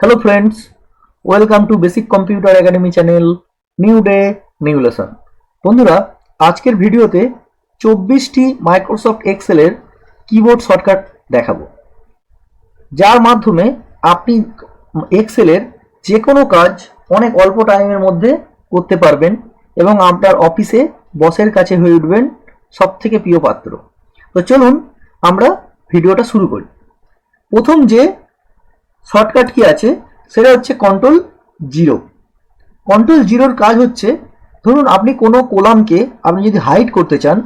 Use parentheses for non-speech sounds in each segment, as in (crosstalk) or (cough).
Hello friends welcome to basic computer academy channel new day new lesson বন্ধুরা, আজকের ভিডিওতে চব্বিশটি মাইক্রোসফট এক্সেলের কিবোর্ড শর্টকাট দেখাবো। যার মাধ্যমে আপনি এক্সেলের যে কোনো কাজ অনেক অল্প টাইমের মধ্যে করতে পারবেন এবং আপনার অফিসে বসের কাছে হয়ে উঠবেন সব থেকে প্রিয় পাত্র। তো চলুন আমরা ভিডিওটা শুরু করি। প্রথম যে শর্টকাট কি আছে? সেটা হচ্ছে কন্ট্রোল জিরো কন্ট্রোল জিরোর কাজ হচ্ছে, ধরুন আপনি কোনো কোলামকে আপনি যদি হাইড করতে চান,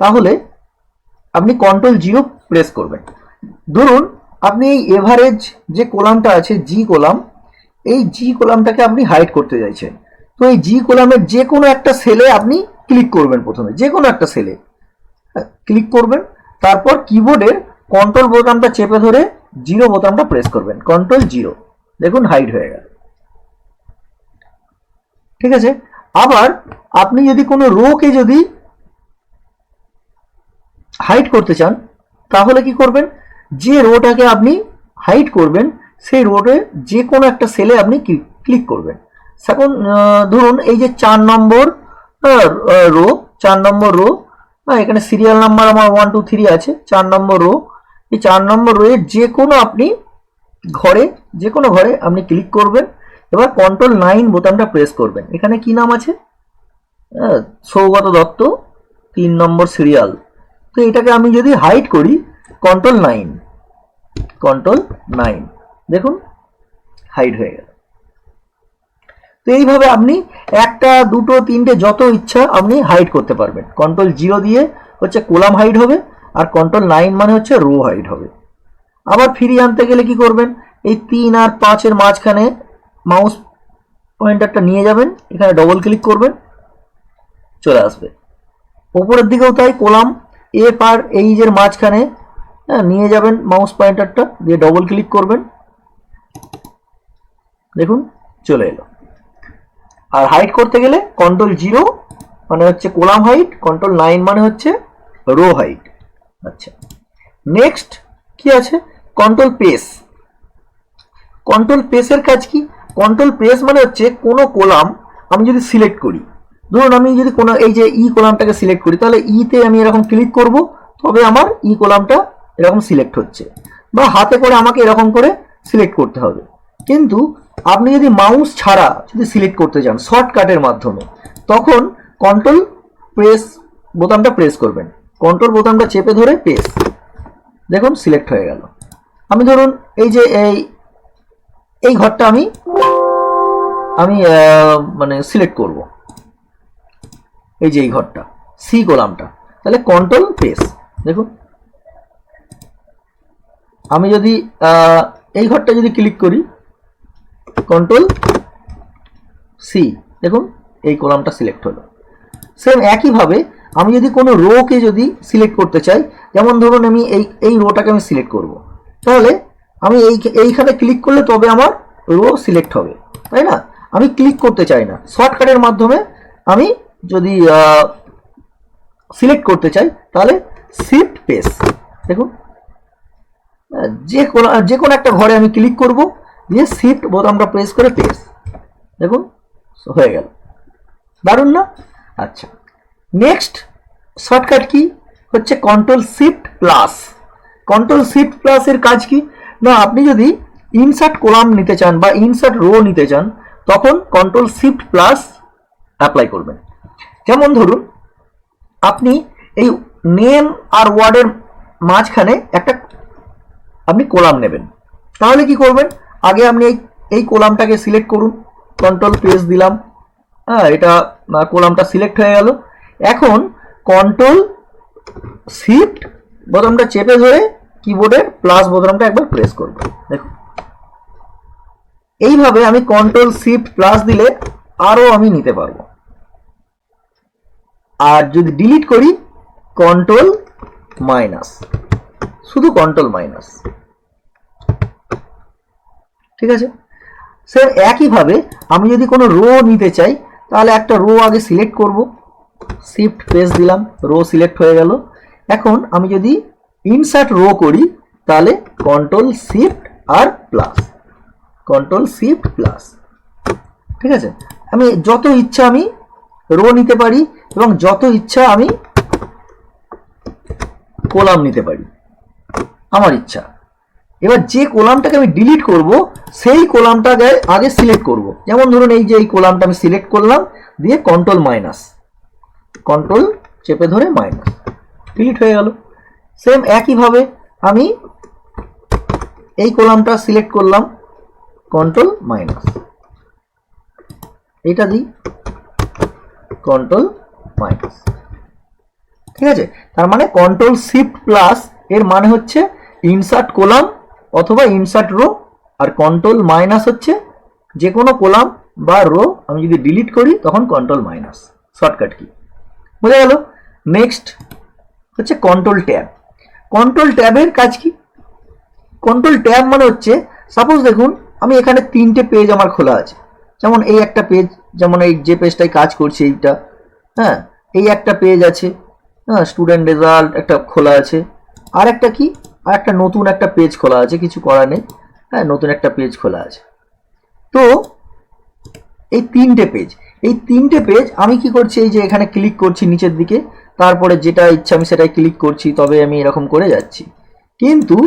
তাহলে আপনি কন্ট্রোল জিরো প্রেস করবেন। ধরুন আপনি এই এভারেজ যে কোলামটা আছে জি কোলাম, এই জি কোলামটাকে আপনি হাইড করতে চাইছেন। তো এই জি কোলামের যে কোনো একটা সেলে আপনি ক্লিক করবেন প্রথমে, যে কোনো একটা সেলে ক্লিক করবেন, তারপর কিবোর্ডের কন্ট্রোল বোতামটা চেপে ধরে জিরো বোতামটা প্রেস করবেন কন্ট্রোল জিরো। দেখুন হাইড হয়ে গেল। ঠিক আছে? আবার আপনি যদি কোনো রোকে যদি হাইড করতে চান তাহলে কি করবেন? যে রোটাকে আপনি হাইড করবেন সেই রোটে যে কোনো একটা সেলে আপনি ক্লিক করবেন। আহ, ধরুন এই যে চার নম্বর রো চার নম্বর রো এখানে সিরিয়াল নাম্বার আমার ওয়ান টু থ্রি আছে চার নম্বর রো এই চার নম্বর রোয়ে যে কোনো আপনি ঘরে যে কোনো ঘরে আপনি ক্লিক করবেন এবার কন্ট্রোল নাইন বোতামটা প্রেস করবেন। এখানে কি নাম আছে? আহ, সৌগত দত্ত তিন নম্বর সিরিয়াল তো এটাকে আমি যদি হাইড করি কন্ট্রোল নাইন কন্ট্রোল নাইন দেখুন হাইড হয়ে গেল। তো এইভাবে আপনি একটা দুটো তিনটে যত ইচ্ছা আপনি হাইড করতে পারবেন। কন্ট্রোল জিরো দিয়ে হচ্ছে কোলাম হাইড হবে। আর কন্ট্রোল নাইন মানে হচ্ছে রো হাইড হবে। আবার ফিরিয়ে আনতে গেলে কি করবেন? এই তিন আর পাঁচের মাঝখানে মাউস পয়েন্টারটা নিয়ে যাবেন এখানে ডবল ক্লিক করবেন চলে আসবে। ওপরের দিকেও তাই কোলাম এ পার এইজের মাঝখানে হ্যাঁ, নিয়ে যাবেন মাউস পয়েন্টারটা দিয়ে ডবল ক্লিক করবেন। দেখুন চলে এলো। আর হাইট করতে গেলে কন্ট্রোল জিরো মানে হচ্ছে কোলাম হাইট কন্ট্রোল নাইন মানে হচ্ছে রো হাইট আচ্ছা। নেক্সট কি আছে? কন্ট্রোল পেস কন্ট্রোল পেসের কাজ কি? কন্ট্রোল পেস মানে হচ্ছে কোনো কোলাম আমি যদি সিলেক্ট করি। ধরুন আমি যদি কোনো, এই যে ই কোলামটাকে সিলেক্ট করি, তাহলে ইতে আমি এরকম ক্লিক করব, তবে আমার ই কোলামটা এরকম সিলেক্ট হচ্ছে। বা হাতে করে আমাকে এরকম করে সিলেক্ট করতে হবে। কিন্তু আপনি যদি মাউস ছাড়া যদি সিলেক্ট করতে চান শর্টকাটের মাধ্যমে, তখন কন্ট্রোল প্রেস বোতামটা প্রেস করবেন। কন্ট্রোল বোতামটা চেপে ধরে পেস দেখুন সিলেক্ট হয়ে গেল। আমি ধরুন, এই যে এই এই ঘরটা আমি আমি মানে সিলেক্ট করব। এই যে এই ঘরটা সি কলামটা তাহলে কন্ট্রোল পেস দেখুন। আমি যদি এই ঘরটা যদি ক্লিক করি কন্ট্রোল সি দেখুন, এই কলামটা সিলেক্ট হলো। সেম একইভাবে আমি যদি কোনো রোকে যদি সিলেক্ট করতে চাই, যেমন ধরুন আমি এই এই রোটাকে আমি সিলেক্ট করব। তাহলে আমি এই, এইখানে ক্লিক করলে তবে আমার রো সিলেক্ট হবে, তাই না? আমি ক্লিক করতে চাই না। শর্টকাটের মাধ্যমে আমি যদি সিলেক্ট করতে চাই, তাহলে শিফট পেস দেখুন। যে কোনো যে কোনো একটা ঘরে আমি ক্লিক করব, দিয়ে শিফট বোতামটা প্রেস করে পেস দেখুন, হয়ে গেল। দারুণ না? আচ্ছা। নেক্সট শর্টকাট কি? হচ্ছে control shift plus control shift প্লাসের কাজ কি? না, আপনি যদি ইনসার্ট কোলাম নিতে চান বা ইনসার্ট রো নিতে চান, তখন কন্ট্রোল শিফট প্লাস অ্যাপ্লাই করবেন। যেমন ধরুন, আপনি এই নেম আর ওয়ার্ডের মাঝখানে একটা আপনি কোলাম নেবেন। তাহলে কি করবেন? আগে আপনি এই এই কোলামটাকে সিলেক্ট করুন। কন্ট্রোল পেজ দিলাম। হ্যাঁ এটা কোলামটা সিলেক্ট হয়ে গেল। এখন কন্ট্রোল শিফট বোতামটা চেপে ধরে কিবোর্ডের প্লাস বোতামটা একবার প্রেস করব। দেখুন। এইভাবে আমি কন্ট্রোল শিফট প্লাস দিলে আরও আমি নিতে পারব। আর যদি ডিলিট করি কন্ট্রোল মাইনাস শুধু কন্ট্রোল মাইনাস ঠিক আছে? স্যার একইভাবে আমি যদি কোনো রো নিতে চাই, তাহলে একটা রো আগে সিলেক্ট করব। শিফট পেজ দিলাম রো সিলেক্ট হয়ে গেল। এখন আমি যদি ইনসার্ট রো করি, তাহলে কন্ট্রোল শিফট আর প্লাস কন্ট্রোল শিফট প্লাস ঠিক আছে? আমি যত ইচ্ছা আমি রো নিতে পারি এবং যত ইচ্ছা আমি কোলাম নিতে পারি। আমার ইচ্ছা। এবার যে কোলামটাকে আমি ডিলিট করব, সেই কোলামটাকে আগে সিলেক্ট করব। যেমন ধরুন এই যে এই কোলামটা আমি সিলেক্ট করলাম, দিয়ে কন্ট্রোল মাইনাস কন্ট্রোল চেপে ধরে মাইনাস ডিলিট হয়ে গেল। সেম একইভাবে আমি এই কলামটা সিলেক্ট করলাম কন্ট্রোল মাইনাস এটা দিই কন্ট্রোল মাইনাস ঠিক আছে? তার মানে কন্ট্রোল শিফট প্লাস এর মানে হচ্ছে ইনসার্ট কোলাম অথবা ইনসার্ট রো আর কন্ট্রোল মাইনাস হচ্ছে যে কোনো কোলাম বা রো আমি যদি ডিলিট করি তখন কন্ট্রোল মাইনাস শর্টকাট কি? বোঝা গেল? নেক্সট হচ্ছে কন্ট্রোল ট্যাব কন্ট্রোল ট্যাবের কাজ কি? কন্ট্রোল ট্যাব মানে হচ্ছে সাপোজ দেখুন, আমি এখানে তিনটে পেজ আমার খোলা আছে। যেমন এই একটা পেজ যেমন এই যে পেজটাই কাজ করছি এইটা হ্যাঁ? এই একটা পেজ আছে হ্যাঁ? স্টুডেন্ট রেজাল্ট একটা খোলা আছে। আর একটা কি? আর একটা নতুন একটা পেজ খোলা আছে, কিছু করার নেই। হ্যাঁ নতুন একটা পেজ খোলা আছে। তো, এই তিনটে পেজ এই তিনটে পেজ আমি কি করছি? এই যে এখানে ক্লিক করছি নিচের দিকে। তারপরে যেটা ইচ্ছা আমি সেটাই ক্লিক করছি, তবে আমি এরকম করে যাচ্ছি। কিন্তু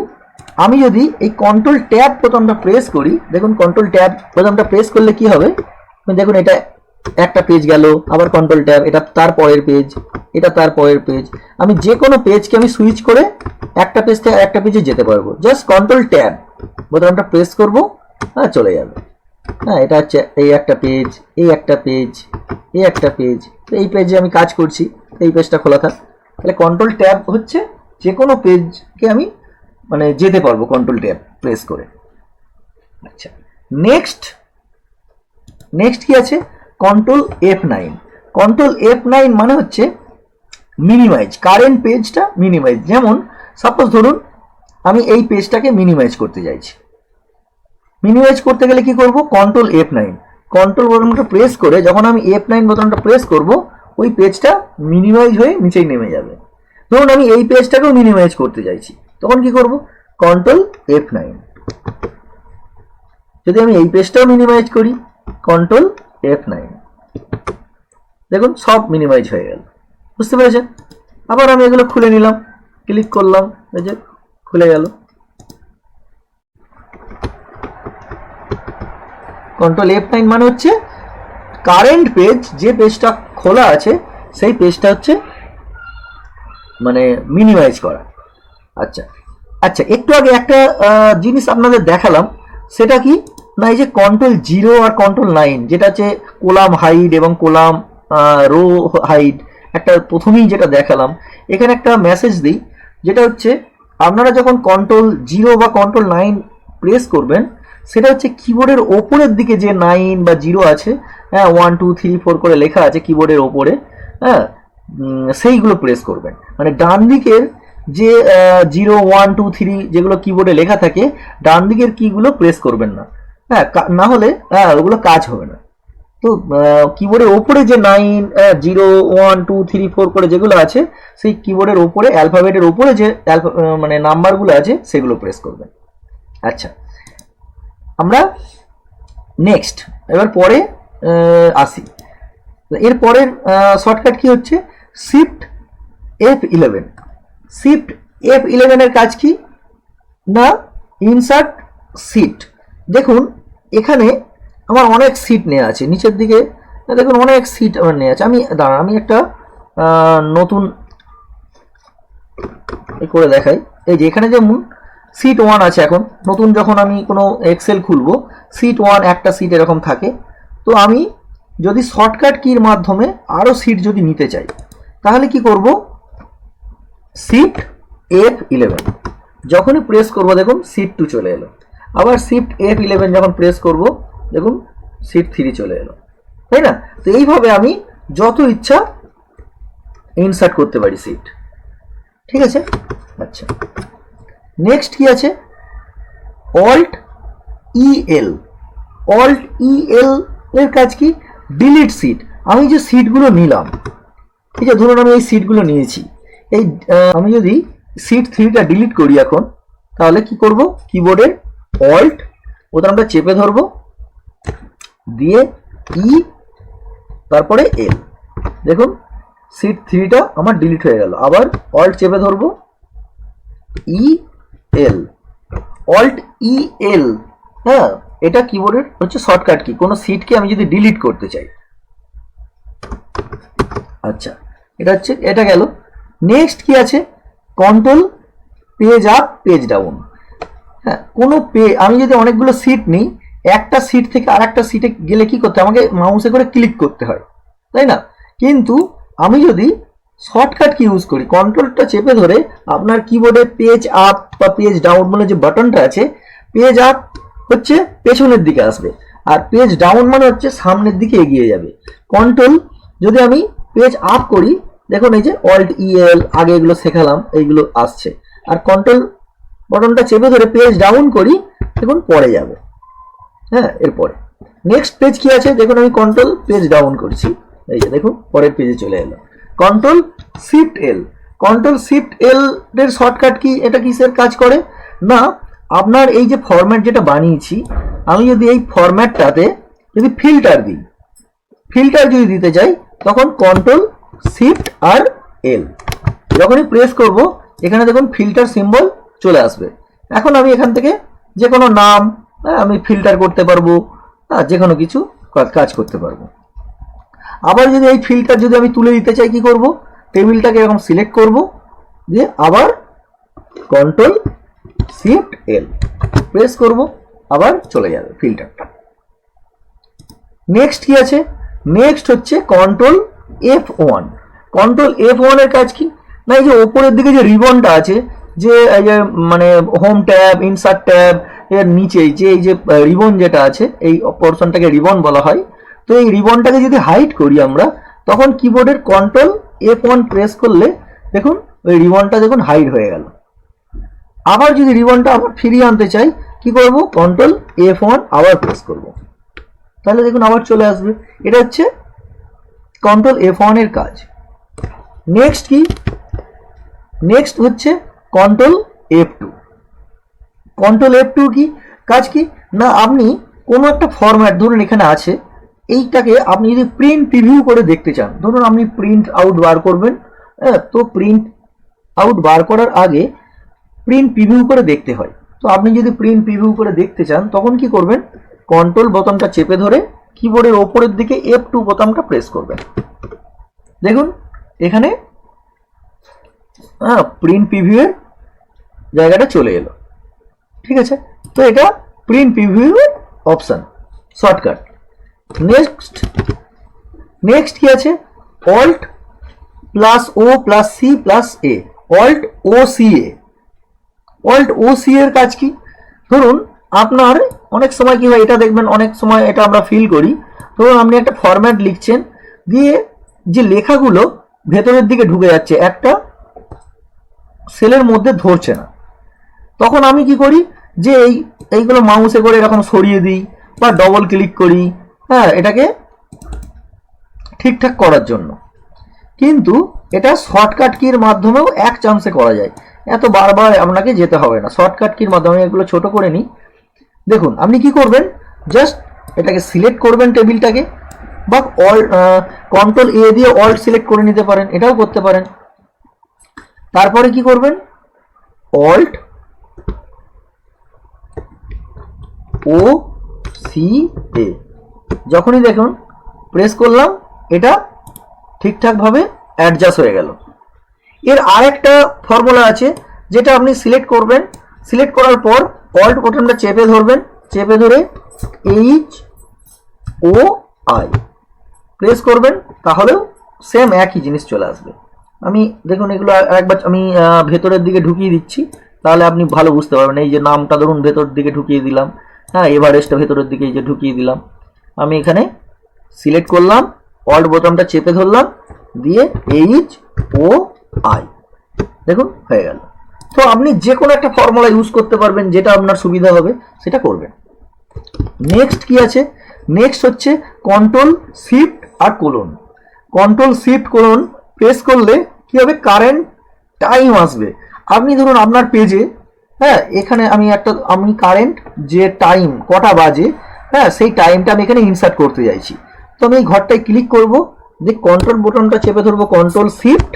আমি যদি এই কন্ট্রোল ট্যাব বোতামটা প্রেস করি, দেখুন কন্ট্রোল ট্যাব বোতামটা প্রেস করলে কি হবে? দেখুন এটা একটা পেজ গেল, আবার কন্ট্রোল ট্যাব এটা তার পরের পেজ এটা তার পরের পেজ আমি যে কোনো পেজকে আমি সুইচ করে একটা পেজ থেকে একটা পেজে যেতে পারব। জাস্ট কন্ট্রোল ট্যাব বোতামটা প্রেস করব হ্যাঁ চলে যাবে। হ্যাঁ এটা হচ্ছে এই একটা পেজ এই একটা পেজ এই একটা পেজ তো এই পেজে আমি কাজ করছি, এই পেজটা খোলা থাক। তাহলে কন্ট্রোল ট্যাব হচ্ছে যে কোনো পেজকে আমি মানে যেতে পারব কন্ট্রোল ট্যাব প্রেস করে। আচ্ছা নেক্সট নেক্সট কি আছে? Control F nine control F nine মানে হচ্ছে মিনিমাইজ কারেন্ট পেজটা মিনিমাইজ যেমন সাপোজ ধরুন, আমি এই পেজটাকে মিনিমাইজ করতে চাইছি। মিনিমাইজ করতে গেলে কি করব? কন্ট্রোল এফ নাইন কন্ট্রোল বোতামটা প্রেস করে যখন আমি এফ নাইন বোতামটা প্রেস করব, ওই পেজটা মিনিমাইজ হয়ে নিচেই নেমে যাবে। ধরুন আমি এই পেজটাকেও মিনিমাইজ করতে চাইছি। তখন কি করব? কন্ট্রোল এফ নাইন যদি আমি এই পেজটাও মিনিমাইজ করি কন্ট্রোল এফ নাইন দেখুন, সব মিনিমাইজ হয়ে গেল। বুঝতে পেরেছেন? আবার আমি এগুলো খুলে নিলাম ক্লিক করলাম, এই যে খুলে গেল। কন্ট্রোল এফ নাইন মানে হচ্ছে কারেন্ট পেজ যে পেজটা খোলা আছে, সেই পেজটা হচ্ছে মানে মিনিমাইজ করা। আচ্ছা আচ্ছা একটু আগে একটা জিনিস আপনাদের দেখালাম, সেটা কি? না, এই যে কন্ট্রোল জিরো আর কন্ট্রোল নাইন যেটা হচ্ছে কোলাম হাইড এবং কোলাম রো হাইড একটা প্রথমেই যেটা দেখালাম, এখানে একটা মেসেজ দিই, যেটা হচ্ছে আপনারা যখন কন্ট্রোল জিরো বা কন্ট্রোল নাইন প্রেস করবেন সেটা হচ্ছে কিবোর্ডের ওপরের দিকে যে নাইন বা জিরো আছে হ্যাঁ ওয়ান টু থ্রি ফোর করে লেখা আছে কিবোর্ডের ওপরে হ্যাঁ সেইগুলো প্রেস করবেন। মানে ডান দিকের যে জিরো ওয়ান টু থ্রি যেগুলো কিবোর্ডে লেখা থাকে ডান দিকের কিগুলো প্রেস করবেন না। হ্যাঁ না হলে হ্যাঁ ওগুলো কাজ হবে না। তো কিবোর্ডের ওপরে যে nine zero one two three four করে যেগুলো আছে, সেই কিবোর্ডের ওপরে অ্যালফাবেটের ওপরে যে মানে নাম্বারগুলো আছে, সেগুলো প্রেস করবেন। আচ্ছা। আমরা নেক্সট এবার পরে আসি। এর পরের শর্টকাট কি হচ্ছে? Shift F eleven shift F ইলেভেনের কাজ কি? না ইনসার্ট সিট দেখুন, এখানে আমার অনেক সিট নেওয়া আছে। নিচের দিকে, দেখুন, অনেক সিট আমার নেওয়া আছে। আমি, দাঁড়ান, আমি একটা নতুন করে দেখাই। এই যে, এখানে যেমন সিট ওয়ান আছে এখন। নতুন যখন আমি কোনো এক্সেল খুলবো সিট ওয়ান একটা সিট এরকম থাকে। তো আমি যদি শর্টকাট কির মাধ্যমে আরও সিট যদি নিতে চাই, তাহলে কি করব? সিট এফ ইলেভেন যখনই প্রেস করব, দেখুন সিট টু চলে এলো। আবার শিফট এফ ইলেভেন যখন প্রেস করব, দেখুন সিট থ্রি চলে এলো। তাই না? তো এইভাবে আমি যত ইচ্ছা ইনসার্ট করতে পারি সিট ঠিক আছে? আচ্ছা। নেক্সট কি আছে? অল্ট ইএল অল্ট ইএল এর কাজ কি? ডিলিট সিট আমি যে সিটগুলো নিলাম ঠিক আছে ধরুন আমি এই সিটগুলো নিয়েছি, এই আমি যদি সিট থ্রিটা ডিলিট করি এখন, তাহলে কি করব? কিবোর্ডের অল্ট বোতামটা চেপে ধরবো, দিয়ে ই তারপরে এল দেখুন সিট থ্রিটা আমার ডিলিট হয়ে গেল। আবার অল্ট চেপে ধরবো ই এল অল্ট ই এল হ্যাঁ এটা কিবোর্ডের হচ্ছে শর্টকাট কি কোনো সিটকে আমি যদি ডিলিট করতে চাই। আচ্ছা এটা হচ্ছে, এটা গেল। নেক্সট কি আছে? Control page up page down হ্যাঁ কোনো পে আমি যদি অনেকগুলো সিট নিই, একটা সিট থেকে আর একটা সিটে গেলে কি করতে? আমাকে মাউসে করে ক্লিক করতে হয়। তাই না? কিন্তু আমি যদি শর্টকাট কি ইউজ করি? কন্ট্রোলটা চেপে ধরে আপনার কিবোর্ডে পেজ আপ বা পেজ ডাউন মানে যে বাটনটা আছে পেজ আপ হচ্ছে পেছনের দিকে আসবে। আর পেজ ডাউন মানে হচ্ছে সামনের দিকে এগিয়ে যাবে। কন্ট্রোল যদি আমি পেজ আপ করি, দেখুন এই যে অল্ট ইএল আগে এগুলো শেখালাম, এইগুলো আসছে। আর কন্ট্রোল বটনটা চেপে ধরে পেজ ডাউন করি, দেখুন পরে যাবে। হ্যাঁ এরপরে। নেক্সট পেজ কি আছে? দেখুন আমি কন্ট্রোল পেজ ডাউন করছি। এই যে দেখুন, পরের পেজে চলে এলো। Control shift L control shift L এর শর্টকাট কি? এটা কিসের কাজ করে? না আপনার এই যে ফরম্যাট যেটা বানিয়েছি আমি যদি এই ফরম্যাটটাতে যদি ফিল্টার দিই ফিল্টার যদি দিতে চাই তখন কন্ট্রোল শিফট আর এল যখনই প্রেস করব এখানে দেখুন ফিল্টার সিম্বল চলে আসবে। এখন আমি এখান থেকে যে কোনো নাম হ্যাঁ, আমি ফিল্টার করতে পারব যে কোনো কিছু কাজ করতে পারব। আবার যদি এই ফিল্টার যদি আমি তুলে দিতে চাই, কি করব? টেবিলটাকে এরকম সিলেক্ট করব, দিয়ে আবার কন্ট্রোল শিফট এল প্রেস করব, আবার চলে যাবে ফিল্টারটা। নেক্সট কি আছে? নেক্সট হচ্ছে control F one control F ওয়ানের কাজ কি? না, এই যে ওপরের দিকে যে রিবনটা আছে, যে, এই যে মানে হোম ট্যাব ইনসার্ট ট্যাব এর নিচে যে, এই যে রিবন যেটা আছে, এই পোর্শনটাকে রিবন বলা হয় তো এই রিবনটাকে যদি হাইড করি আমরা, তখন কিবোর্ডের কন্ট্রোল এফ ওয়ান প্রেস করলে দেখুন, ওই রিবনটা দেখুন হাইড হয়ে গেল। আবার যদি রিবনটা আবার ফিরিয়ে আনতে চাই, কি করব? কন্ট্রোল এফ ওয়ান আবার প্রেস করব। তাহলে দেখুন আবার চলে আসবে। এটা হচ্ছে কন্ট্রোল এফ এর কাজ। নেক্সট কি? নেক্সট হচ্ছে control F two control F two কি? কাজ কি? না, আপনি কোনো একটা ফরম্যাট ধরুন এখানে আছে এইটাকে আপনি যদি প্রিন্ট প্রিভিউ করে দেখতে চান, ধরুন আপনি প্রিন্ট আউট বার করবেন হ্যাঁ তো প্রিন্ট আউট বার করার আগে প্রিন্ট প্রিভিউ করে দেখতে হয়। তো আপনি যদি প্রিন্ট প্রিভিউ করে দেখতে চান, তখন কি করবেন? কন্ট্রোল বোতামটা চেপে ধরে কিবোর্ডের ওপরের দিকে এফ টু বোতামটা প্রেস করবেন। দেখুন, এখানে হ্যাঁ প্রিন্ট প্রিভিউ এর জায়গাটা চলে এলো। ঠিক আছে? তো এটা print preview option shortcut next next কি আছে? Alt plus O plus C plus A alt O C A alt O C এর কাজ কি? ধরুন, আপনার অনেক সময় কি হয়, এটা দেখবেন, অনেক সময় এটা আমরা ফিল করি। ধরুন, আপনি একটা ফরম্যাট লিখছেন দিয়ে যে লেখাগুলো ভেতরের দিকে ঢুকে যাচ্ছে, একটা সেলের মধ্যে ধরছে না। তখন আমি কি করি? যে এই, এইগুলো মাউসে করে এরকম সরিয়ে দিই, বা ডবল ক্লিক করি হ্যাঁ এটাকে ঠিকঠাক করার জন্য। কিন্তু এটা শর্টকাট কির মাধ্যমেও এক চান্সে করা যায়। এত বারবার আপনাকে যেতে হবে না। শর্টকাট কির মাধ্যমে এগুলো ছোট করে নিই। দেখুন, আপনি কি করবেন? জাস্ট এটাকে সিলেক্ট করবেন টেবিলটাকে বা অল কন্ট্রোল এ দিয়ে অল্ট সিলেক্ট করে নিতে পারেন। এটাও করতে পারেন। তারপরে কি করবেন? অল্ট ও সি এ যখনই দেখুন প্রেস করলাম, এটা ঠিকঠাকভাবে অ্যাডজাস্ট হয়ে গেল। এর আরেকটা ফর্মুলা আছে, যেটা আপনি সিলেক্ট করবেন। সিলেক্ট করার পর অল্ট বাটনটা চেপে ধরবেন। চেপে ধরে এইচ ও আই প্রেস করবেন, তাহলেও সেম একই জিনিস চলে আসবে। আমি দেখুন, এগুলো একবার আমি ভেতরের দিকে ঢুকিয়ে দিচ্ছি, তাহলে আপনি ভালো বুঝতে পারবেন। এই যে নামটা ধরুন, ভেতর দিকে ঢুকিয়ে দিলাম। হ্যাঁ এভারেস্টটা ভেতরের দিকে এই যে ঢুকিয়ে দিলাম। আমি এখানে সিলেক্ট করলাম অল্ট বোতামটা চেপে ধরলাম, দিয়ে এইচ ও আই দেখুন হয়ে গেল। তো আপনি যে কোনো একটা ফর্মুলা ইউজ করতে পারবেন, যেটা আপনার সুবিধা হবে, সেটা করবেন। নেক্সট কি আছে? নেক্সট হচ্ছে কন্ট্রোল শিফট আর colon control shift colon press করলে কি হবে? কারেন্ট টাইম আসবে। আপনি ধরুন আপনার পেজে হ্যাঁ এখানে আমি একটা, আমি কারেন্ট যে টাইম কটা বাজে হ্যাঁ সেই টাইমটা আমি এখানে ইনসার্ট করতে চাইছি তো আমি এই ঘরটায় ক্লিক করব, যে কন্ট্রোল বোতামটা চেপে ধরবো কন্ট্রোল শিফট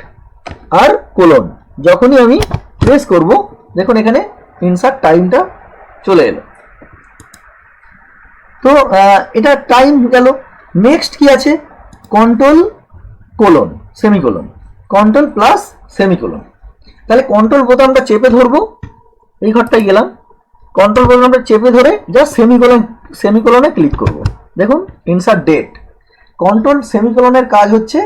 আর কোলন যখনই আমি প্রেস করব, দেখুন এখানে ইনসার্ট টাইমটা চলে এলো। তো এটা টাইম গেল। নেক্সট কি আছে? Control colon semicolon control plus semicolon তাহলে কন্ট্রোল বোতামটা চেপে ধরবো, এই ঘরটায় গেলাম। কন্ট্রোল বোতামটা চেপে ধরে জাস্ট সেমিকোলন সেমিকোলনে ক্লিক করব। দেখুন ইনসার্ট ডেট কন্ট্রোল সেমিকোলনের কাজ হচ্ছে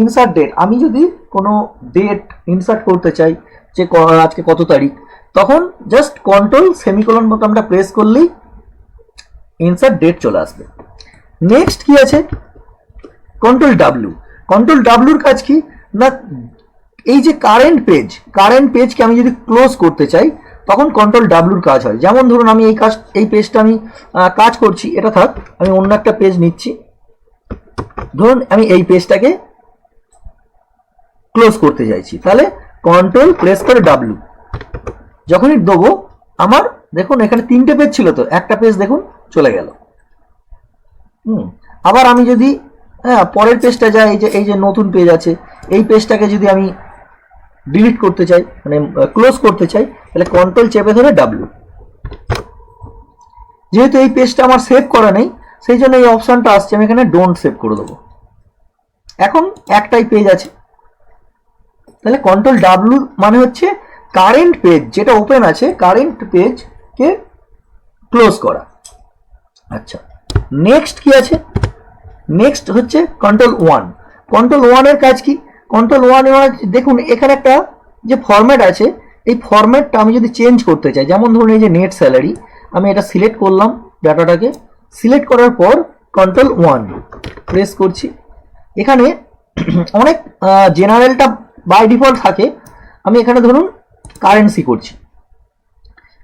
ইনসার্ট ডেট আমি যদি কোনো ডেট ইনসার্ট করতে চাই, যে আজকে কত তারিখ, তখন জাস্ট কন্ট্রোল সেমিকোলন বোতামটা প্রেস করলেই ইনসার্ট ডেট চলে আসবে। নেক্সট কি আছে? কন্ট্রোল ডাব্লিউ কন্ট্রোল ডাব্লিউর কাজ কি? না, এই যে কারেন্ট পেজ কারেন্ট পেজকে আমি যদি ক্লোজ করতে চাই তখন কন্ট্রোল ডাব্লিউর কাজ হয়। যেমন ধরুন আমি এই কাজ, এই পেজটা আমি কাজ করছি, এটা থাক, আমি অন্য একটা পেজ নিচ্ছি। ধরুন আমি এই পেজটাকে ক্লোজ করতে চাইছি। তাহলে কন্ট্রোল প্রেস করে ডাব্লিউ যখনই দেবো, আমার, দেখুন এখানে তিনটে পেজ ছিল তো, একটা পেজ দেখুন, চলে গেল। হুম, আবার আমি যদি হ্যাঁ পরের পেজটা যাই, এই যে এই যে নতুন পেজ আছে, এই পেজটাকে যদি আমি ডিলিট করতে চাই মানে ক্লোজ করতে চাই, তাহলে কন্ট্রোল চেপে ধরে ডাব্লিউ যেহেতু এই পেজটা আমার সেভ করা নেই, সেই জন্য এই অপশনটা আসছে, আমি এখানে ডোন্ট সেভ করে দেবো। এখন একটাই পেজ আছে। তাহলে কন্ট্রোল ডাব্লু মানে হচ্ছে কারেন্ট পেজ যেটা ওপেন আছে কারেন্ট পেজকে ক্লোজ করা। আচ্ছা নেক্সট কি আছে? নেক্সট হচ্ছে কন্ট্রোল ওয়ান কন্ট্রোল ওয়ানের কাজ কি? কন্ট্রোল ওয়ান দেখুন, এখানে একটা যে ফরম্যাট আছে, এই ফরম্যাটটা আমি যদি চেঞ্জ করতে চাই, যেমন ধরুন এই যে নেট স্যালারি আমি এটা সিলেক্ট করলাম ডাটাটাকে সিলেক্ট করার পর কন্ট্রোল ওয়ান প্রেস করছি। এখানে (clears throat) অনেক জেনারেলটা বাই ডিফল্ট থাকে। আমি এখানে ধরুন কারেন্সি করছি।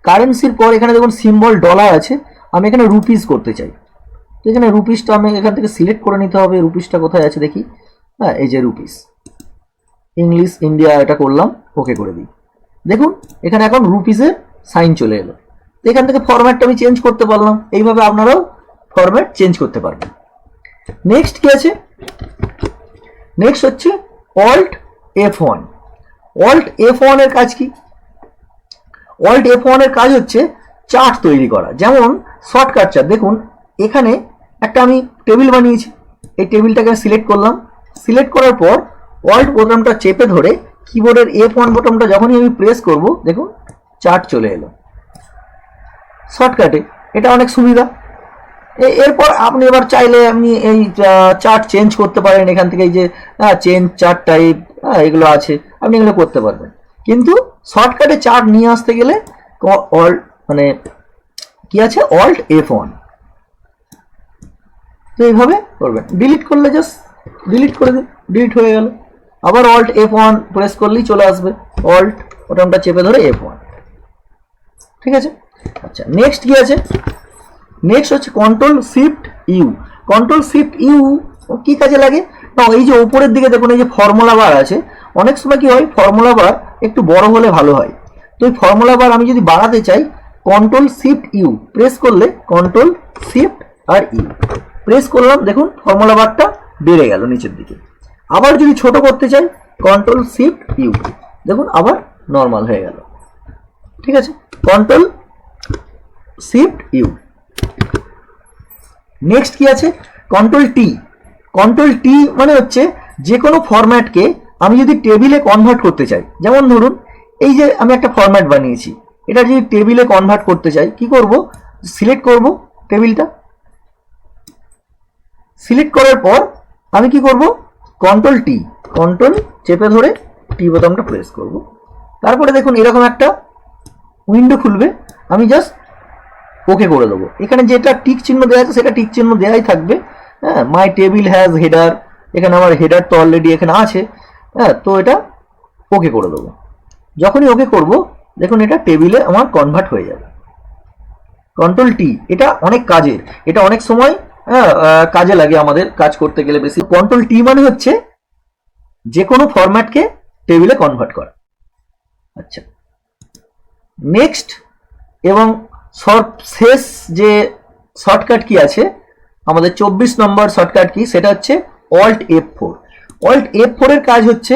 কারেন্সির পর এখানে দেখুন সিম্বল ডলার আছে, আমি এখানে রুপিস করতে চাই। তো এখানে রুপিসটা আমি এখান থেকে সিলেক্ট করে নিতে হবে রুপিসটা কোথায় আছে দেখি? হ্যাঁ এই যে রুপিস ইংলিশ ইন্ডিয়া এটা করলাম ওকে করে দিই। দেখুন, এখানে এখন রুপিসের সাইন চলে এলো। এখান থেকে ফরম্যাটটা আমি চেঞ্জ করতে পারলাম। এইভাবে আপনারাও ফরম্যাট চেঞ্জ করতে পারবেন। নেক্সট কি আছে? নেক্সট হচ্ছে alt F one alt F ওয়ানের কাজ কি? অল্ট এফ ওয়ানের কাজ হচ্ছে চার্ট তৈরি করা। যেমন শর্টকাট চার্ট দেখুন, এখানে একটা আমি টেবিল বানিয়েছি। এই টেবিলটাকে সিলেক্ট করলাম। সিলেক্ট করার পর অল্ট বোতামটা চেপে ধরে কিবোর্ডের এফ ওয়ান বোতামটা যখনই আমি প্রেস করব, দেখুন চার্ট চলে এলো। শর্টকাটে এটা অনেক সুবিধা। এরপর আপনি এবার চাইলে আপনি এই চার্ট চেঞ্জ করতে পারেন, এখান থেকে এই যে চেঞ্জ চার্ট টাইপ এগুলো আছে, আপনি এগুলো করতে পারবেন। কিন্তু শর্টকাটে চার্ট নিয়ে আসতে গেলে অল্ট মানে কি আছে? অল্ট এফ ওয়ান তো এইভাবে করবেন। ডিলিট করলে জাস্ট ডিলিট করে দিন ডিলিট হয়ে গেল। আবার অল্ট এফ ওয়ান প্রেস করলেই চলে আসবে। অল্ট ওটা চেপে ধরে এফ ওয়ান ঠিক আছে? আচ্ছা নেক্সট কি আছে? নেক্সট হচ্ছে control shift U control shift U কি কাজে লাগে? না, এই যে উপরের দিকে দেখুন, এই যে ফর্মুলা বার আছে, অনেক সময় কি হয় ফর্মুলা বার একটু বড় হলে ভালো হয়। তো এই ফর্মুলা বার আমি যদি বাড়াতে চাই কন্ট্রোল শিফট ইউ প্রেস করলে কন্ট্রোল শিফট আর ইউ প্রেস করলাম, দেখুন ফর্মুলা বারটা বেড়ে গেল নিচের দিকে। আবার যদি ছোট করতে চাই কন্ট্রোল শিফট ইউ দেখুন, আবার নর্মাল হয়ে গেল। ঠিক আছে? কন্ট্রোল শিফট ইউ নেক্সট কি আছে? কন্ট্রোল টি কন্ট্রোল টি মানে হচ্ছে যে কোনো ফরম্যাটকে আমি যদি টেবিলে কনভার্ট করতে চাই, যেমন ধরুন, এই যে আমি একটা ফরম্যাট বানিয়েছি, এটা যদি টেবিলে কনভার্ট করতে চাই, কি করব? সিলেক্ট করব টেবিলটা সিলেক্ট করার পর আমি কি করব? কন্ট্রোল টি কন্ট্রোল চেপে ধরে টি বোতামটা প্রেস করব। তারপরে দেখুন এরকম একটা উইন্ডো খুলবে। আমি জাস্ট ওকে করে দেবো। এখানে যেটা টিক চিহ্ন দেওয়া আছে, সেটা টিক চিহ্ন দেওয়াই থাকবে। হ্যাঁ মাই টেবিল হ্যাজ হেডার এখানে আমার হেডার তো অলরেডি এখানে আছে। হ্যাঁ তো এটা ওকে করে দেবো। যখনই ওকে করব, দেখুন এটা টেবিলে আমার কনভার্ট হয়ে যাবে। কন্ট্রোল টি এটা অনেক কাজের। এটা অনেক সময় হ্যাঁ কাজে লাগে আমাদের কাজ করতে গেলে বেশি। কন্ট্রোল টি মানে হচ্ছে যে কোনো ফরম্যাটকে টেবিলে কনভার্ট করা। আচ্ছা। নেক্সট এবং শেষ যে শর্টকাট কি আছে, আমাদের চব্বিশ নম্বর শর্টকাট কি সেটা হচ্ছে alt F four alt F ফোরের কাজ হচ্ছে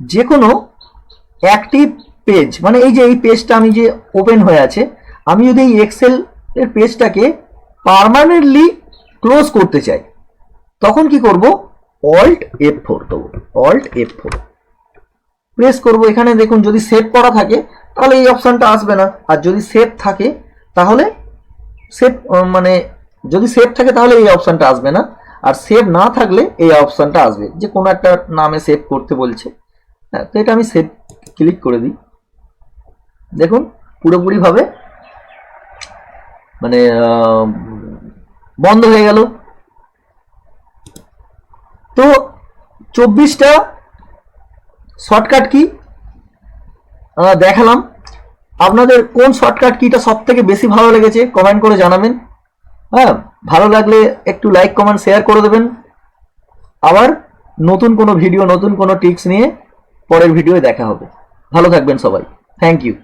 যে কোনো অ্যাক্টিভ পেজ মানে এই যে এই পেজটা আমি যে ওপেন হয়ে আছে, আমি যদি এই এক্সেল এর পেজটাকে পার্মানেন্টলি ক্লোজ করতে চাই, তখন কি করব? অল্ট এফ ফোর দেবো। অল্ট এফ ফোর প্রেস করব এখানে, দেখুন, যদি সেভ করা থাকে, তাহলে এই অপশানটা আসবে না। আর যদি সেভ থাকে, তাহলে সেভ মানে যদি সেভ থাকে, তাহলে এই অপশানটা আসবে না। আর সেভ না থাকলে এই অপশানটা আসবে। যে কোনো একটা নামে সেভ করতে বলছে। হ্যাঁ তো এটা আমি সেভ ক্লিক করে দিই। দেখুন, পুরোপুরিভাবে মানে বন্ধ হয়ে গেল। তো চব্বিশটা শর্টকাট কি? দেখালাম। আপনাদের কোন শর্টকাট কিটা সব থেকে বেশি ভালো লেগেছে কমেন্ট করে জানাবেন। হ্যাঁ ভালো লাগলে একটু লাইক কমেন্ট শেয়ার করে দেবেন। আবার নতুন কোনো ভিডিও নতুন কোনো টিপস নিয়ে পরের ভিডিওয়ে দেখা হবে। ভালো থাকবেন সবাই। Thank you